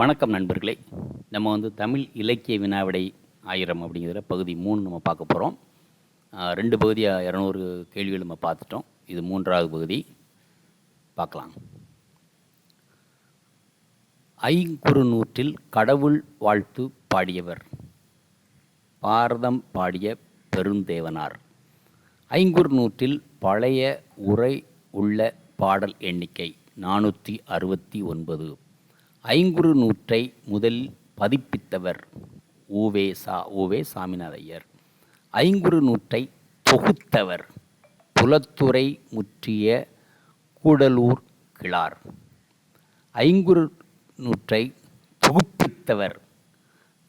வணக்கம் நண்பர்களே. நம்ம வந்து தமிழ் இலக்கிய வினாவிடை ஆயிரம் அப்படிங்கிற பகுதி மூணு நம்ம பார்க்க போகிறோம் ரெண்டு பகுதியாக இரநூறு கேள்விகள் நம்ம பார்த்துட்டோம். இது மூன்றாவது பகுதி. பார்க்கலாம். ஐங்குறுநூற்றில் கடவுள் வாழ்த்து பாடியவர். பாரதம் பாடிய பெருந்தேவனார். ஐங்குறுநூற்றில் பழைய உரை உள்ள பாடல் எண்ணிக்கை நானூற்றி அறுபத்தி ஒன்பது. ஐங்குறு நூற்றை முதலில் பதிப்பித்தவர் ஊவே சா ஊவே சாமிநாதையர். ஐங்குறு நூற்றை தொகுத்தவர் புலத்துறை முற்றிய கூடலூர் கிழார். ஐங்குறு நூற்றை தொகுப்பித்தவர்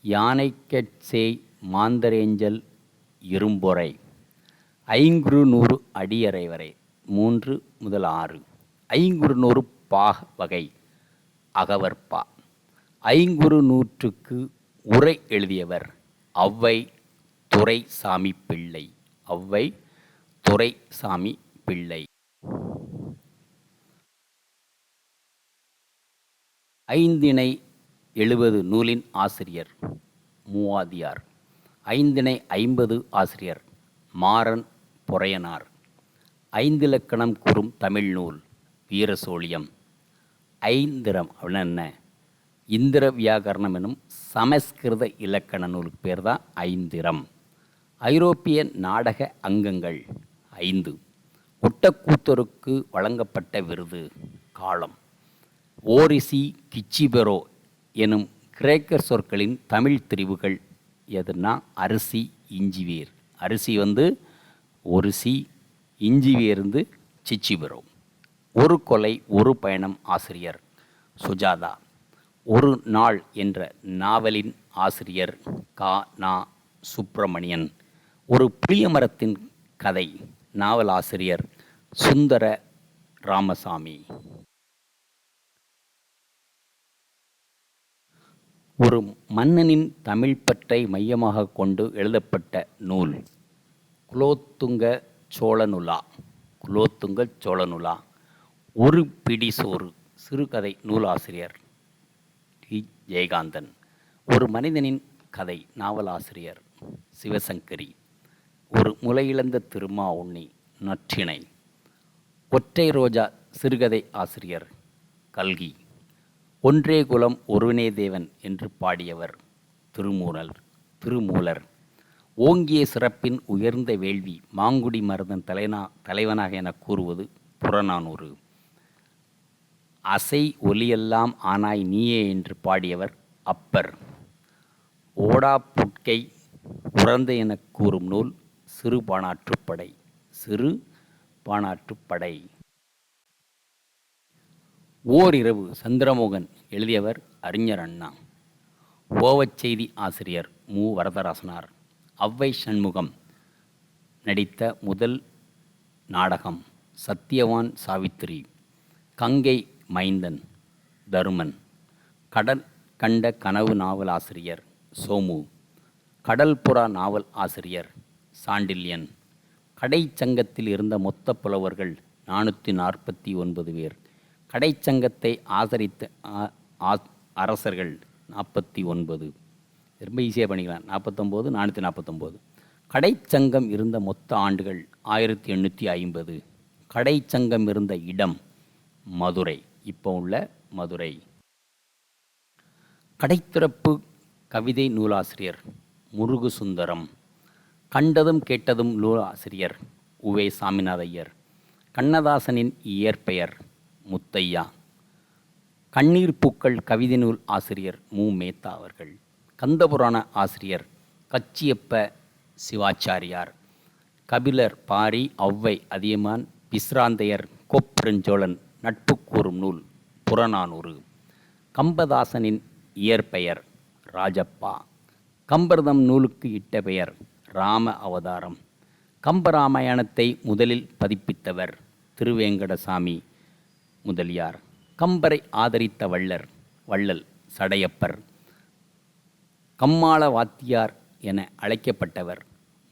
யானைக்கட்சேய் மாந்தரேஞ்சல் இரும்பொறை. ஐங்குறு நூறு அடியறை வரை மூன்று முதல் ஆறு. ஐங்குறு நூறு பாக வகை அகவற்பா. ஐங்குறு நூற்றுக்கு உரை எழுதியவர் அவ்வை துரைசாமி பிள்ளை. அவ்வை துரைசாமி பிள்ளை. ஐந்திணை எழுபது நூலின் ஆசிரியர் மூவாதியார். ஐந்திணை ஐம்பது ஆசிரியர் மாறன் பொறையனார். ஐந்திலக்கணம் கூறும் தமிழ் நூல் வீரசோழியம். ஐந்திரம் அப்படின்னா என்ன? இந்திர வியாகரணம் எனும் சமஸ்கிருத இலக்கண நூலுக்கு பேர் தான் ஐந்திரம். ஐரோப்பிய நாடக அங்கங்கள் ஐந்து. ஒட்டக்கூத்தருக்கு வழங்கப்பட்ட விருது காலம். ஓரிசி கிச்சிபெரோ எனும் கிரேக்க சொற்களின் தமிழ் திரிவுகள் எதுனா அரிசி இஞ்சிவேர். அரிசி வந்து ஒரிசி இஞ்சிவேருந்து சிச்சிபெரோ. ஒரு கொலை ஒரு பயணம் ஆசிரியர். சுஜாதா ஒரு நாள் என்ற நாவலின் ஆசிரியர் கா. நா. சுப்பிரமணியன். ஒரு புளிய மரத்தின் கதை நாவல் ஆசிரியர் சுந்தர ராமசாமி. ஒரு மன்னனின் தமிழ் பற்றை மையமாக கொண்டு எழுதப்பட்ட நூல் குலோத்துங்க சோழனுலா குலோத்துங்க சோழனுலா ஒரு பிடி சோறு சிறுகதை நூலாசிரியர் டி. ஜெயகாந்தன் ஒரு மனிதனின் கதை நாவலாசிரியர் சிவசங்கரி ஒரு முலையிழந்த திருமா உண்ணி நற்றிணை ஒற்றை ரோஜா சிறுகதை ஆசிரியர் கல்கி ஒன்றே குலம் ஒருவனே தேவன் என்று பாடியவர் திருமூலர் திருமூலர். ஓங்கிய சிறப்பின் உயர்ந்த வேள்வி மாங்குடி மருதன் தலைனா தலைவனாக என கூறுவது புறநானூறு. அசை ஒலியெல்லாம் ஆனாய் நீயே என்று பாடியவர் அப்பர். ஓடா புட்கை உறந்த எனக் கூறும் நூல் சிறு பானாற்றுப்படை சிறு பானாற்றுப்படை ஓரிரவு சந்திரமோகன் எழுதியவர் அறிஞர் அண்ணா. ஓவச்செய்தி ஆசிரியர் மு. வரதராசனார். அவ்வை சண்முகம் நடித்த முதல் நாடகம் சத்தியவான் சாவித்திரி. கங்கை மைந்தன் தருமன். கடல் கண்ட கனவு நாவல் ஆசிரியர் சோமு. கடல்புறா நாவல் ஆசிரியர் சாண்டில்யன். கடைச்சங்கத்தில் இருந்த மொத்த புலவர்கள் நானூற்றி நாற்பத்தி ஒன்பது பேர். கடைச்சங்கத்தை ஆதரித்த ஆ- அரசர்கள் நாற்பத்தி ஒன்பது. ரொம்ப ஈஸியாக பண்ணிக்கலாம். நாற்பத்தொம்போது நானூற்றி நாற்பத்தொம்போது. கடைச்சங்கம் இருந்த மொத்த ஆண்டுகள் ஆயிரத்தி எண்ணூற்றி ஐம்பது. கடைச்சங்கம் இருந்த இடம் மதுரை. இப்போ உள்ள மதுரை. கடைத்திறப்பு கவிதை நூலாசிரியர் முருகு சுந்தரம் கண்டதும் கேட்டதும் நூலாசிரியர் உவே சாமிநாதையர். கண்ணதாசனின் இயற்பெயர் முத்தையா. கண்ணீர் பூக்கள் கவிதை நூல் ஆசிரியர் மு. மேத்தா அவர்கள். கந்தபுராண ஆசிரியர் கச்சியப்ப சிவாச்சாரியார். கபிலர் பாரி ஔவை அதியமான் பிஸ்ராந்தையர் கோப்பெருஞ்சோழன் நட்பு கூறும் நூல் புறநானூறு. கம்பதாசனின் இயற்பெயர் ராஜப்பா. கம்பர்தம் நூலுக்கு இட்ட பெயர் ராம அவதாரம். கம்பராமாயணத்தை முதலில் பதிப்பித்தவர் திருவேங்கடசாமி முதலியார். கம்பரை ஆதரித்த வள்ளர் வள்ளல் சடையப்பர். கம்மாள வாத்தியார் என அழைக்கப்பட்டவர்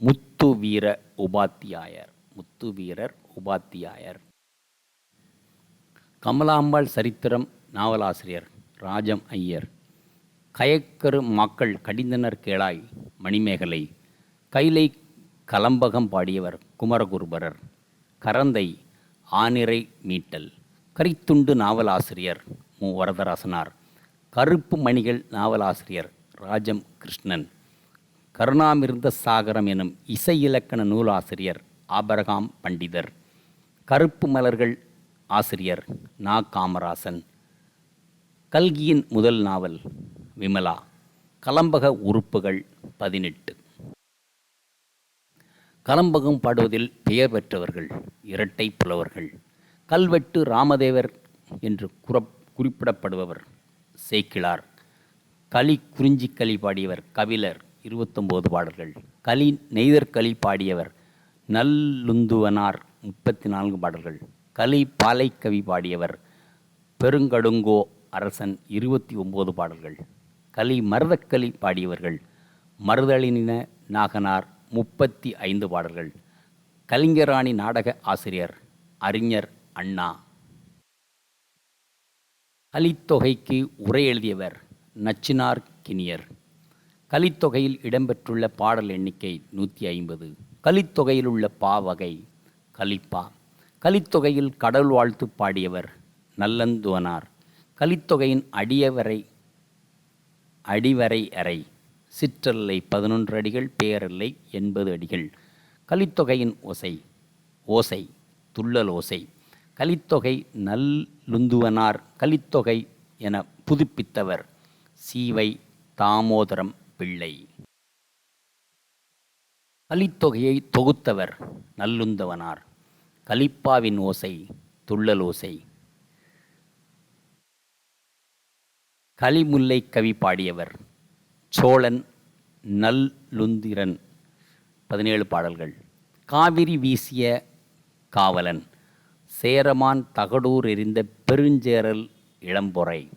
முத்து வீர உபாத்தியாயர் முத்து வீரர் உபாத்தியாயர். கமலாம்பாள் சரித்திரம் நாவலாசிரியர் ராஜம் ஐயர். கயக்கரு மாக்கள் கடிந்தனர் கேளாய் மணிமேகலை. கைலை கலம்பகம் பாடியவர் குமரகுருபரர். கரந்தை ஆனிரை மீட்டல். கரித்துண்டு நாவலாசிரியர் மு. வரதராசனார். கருப்பு மணிகள் நாவலாசிரியர் ராஜம் கிருஷ்ணன். கருணாமிருந்த சாகரம் எனும் இசை இலக்கண நூலாசிரியர் ஆபரகாம் பண்டிதர். கருப்பு மலர்கள் ஆசிரியர் நா. காமராசன். கல்கியின் முதல் நாவல் விமலா. கலம்பக உறுப்புகள் பதினெட்டு. கலம்பகம் பாடுவதில் பெயர் பெற்றவர்கள் இரட்டை புலவர்கள். கல்வெட்டு ராமதேவர் என்று குறப் குறிப்பிடப்படுபவர் சேக்கிழார். களி குறிஞ்சி களி பாடியவர் கபிலர் இருபத்தொம்போது பாடல்கள். களி நெய்தற்களி பாடியவர் நல்லுந்துவனார் முப்பத்தி நான்கு பாடல்கள். களி பாலைக்கவி பாடியவர் பெருங்கடுங்கோ அரசன் இருபத்தி ஒம்பது பாடல்கள். கலி மருதக்கலி பாடியவர்கள் மருதளின நாகனார் முப்பத்தி ஐந்து பாடல்கள். கலிங்கராணி நாடக ஆசிரியர் அறிஞர் அண்ணா. கலித்தொகைக்கு உரை எழுதியவர் நச்சினார் கினியர். கலித்தொகையில் இடம்பெற்றுள்ள பாடல் எண்ணிக்கை நூற்றி ஐம்பது. கலித்தொகையில் உள்ள பா வகை கலிப்பா. கலித்தொகையில் கடவுள் வாழ்த்து பாடியவர் நல்லந்துவனார். கலித்தொகையின் அடியவரை அடிவரை அறை. சிற்றல்லை பதினொன்று அடிகள் பேரல்லை எண்பது அடிகள். கலித்தொகையின் ஓசை ஓசை துள்ளல் ஓசை. கலித்தொகை நல்லுந்துவனார் கலித்தொகை என புதுப்பித்தவர் சீவை தாமோதரம் பிள்ளை. கலித்தொகையை தொகுத்தவர் நல்லுந்தவனார். கலிப்பாவின் ஓசை துள்ளல் ஓசை. கலிமுல்லை கவி பாடியவர் சோழன் நல்லுந்திரன். பதினேழு பாடல்கள். காவிரி வீசிய காவலன் சேரமான் தகடூர் எறிந்த பெருஞ்சேரல் இளம்பொறை.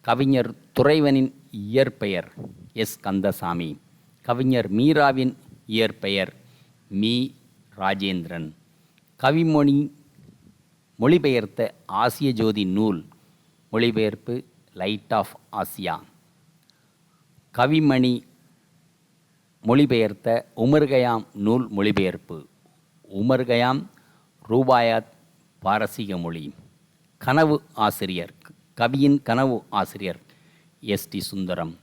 கவிஞர் துறைவனின் இயற்பெயர் எஸ். கந்தசாமி. கவிஞர் மீராவின் இயற்பெயர் மீ. ராஜேந்திரன். கவிமொழி மொழிபெயர்த்த ஆசிய ஜோதி நூல் மொழிபெயர்ப்பு லைட் ஆஃப் ஆசியா. கவிமணி மொழிபெயர்த்த உமர்கயாம் நூல் மொழிபெயர்ப்பு உமர்கயாம் ரூபாயாத் பாரசீக மொழி. கனவு ஆசிரியர் கவியின் கனவு ஆசிரியர் எஸ் டி சுந்தரம்.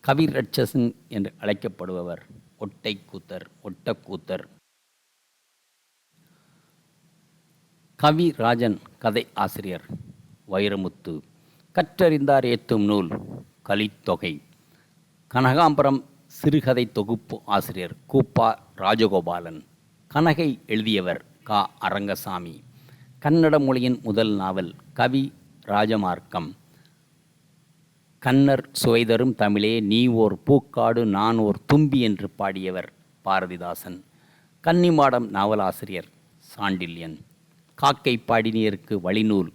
கவி ரட்சசன் என்று அழைக்கப்படுபவர் ஒட்டைக்கூத்தர் ஒட்டக்கூத்தர். கவி ராஜன் கதை ஆசிரியர். வைரமுத்து. கற்றறிந்தார் ஏத்தும் நூல் கலித்தொகை. கனகாம்பரம் சிறுகதை தொகுப்பு ஆசிரியர் கூப்பா ராஜகோபாலன். கனகை எழுதியவர் கா. அரங்கசாமி. கன்னட மொழியின் முதல் நாவல் கவி ராஜமார்க்கம். கன்னர் சுவைதரும் தமிழே நீ ஓர் பூக்காடு நான் ஓர் தும்பி என்று பாடியவர் பாரதிதாசன். கன்னிமாடம் நாவலாசிரியர் சாண்டில்யன். காக்கை பாடினியருக்கு வழிநூல்.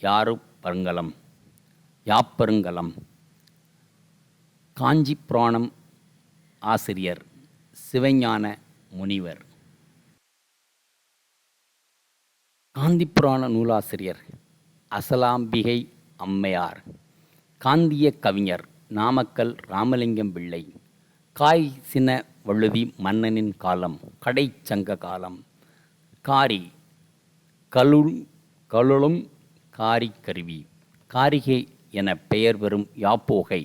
யாரு பருங்கலம்? யாப்பருங்கலம்? காஞ்சி புராணம் ஆசிரியர் சிவஞான முனிவர். காந்தி புராண நூலாசிரியர் அசலாம்பிகை அம்மையார். காந்திய கவிஞர் நாமக்கல் ராமலிங்கம் பிள்ளை. காய் சின வழுதி மன்னனின் காலம் கடைச்சங்க காலம். காரி கலுள் கலுளும் காரி கருவி காரிகை என பெயர் பெறும் யாப்போகை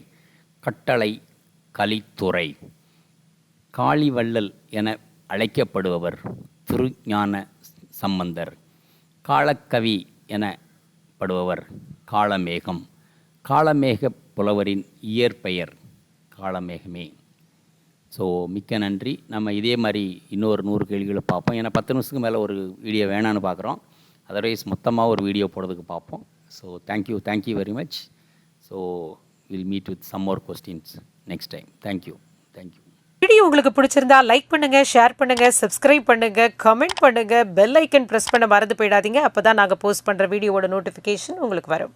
கட்டளை கலித்துறை. காளிவள்ளல் என அழைக்கப்படுபவர் திருஞான சம்பந்தர். காளக்கவி எனப்படுபவர் காளமேகம் காளமேக புலவரின் இயற்பெயர் காளமேகமே ஸோ மிக்க நன்றி. நம்ம இதே மாதிரி இன்னொரு நூறு கேள்விகளை பார்ப்போம். ஏன்னா பத்து நிமிஷத்துக்கு மேலே ஒரு வீடியோ வேணான்னு பார்க்குறோம். அதர்வைஸ் மொத்தமாக ஒரு வீடியோ போடுறதுக்கு பார்ப்போம். So thank you thank you very much so will meet with some more questions next time thank you thank you video உங்களுக்கு பிடிச்சிருந்தா லைக் பண்ணுங்க ஷேர் பண்ணுங்க சப்ஸ்கிரைப் பண்ணுங்க கமெண்ட் பண்ணுங்க பெல் ஐக்கன் ப்ரெஸ் பண்ண மறந்து போயிடாதீங்க. அப்போ தான் நாங்கள் போஸ்ட் பண்ணுற வீடியோவோட நோட்டிஃபிகேஷன் உங்களுக்கு வரும்.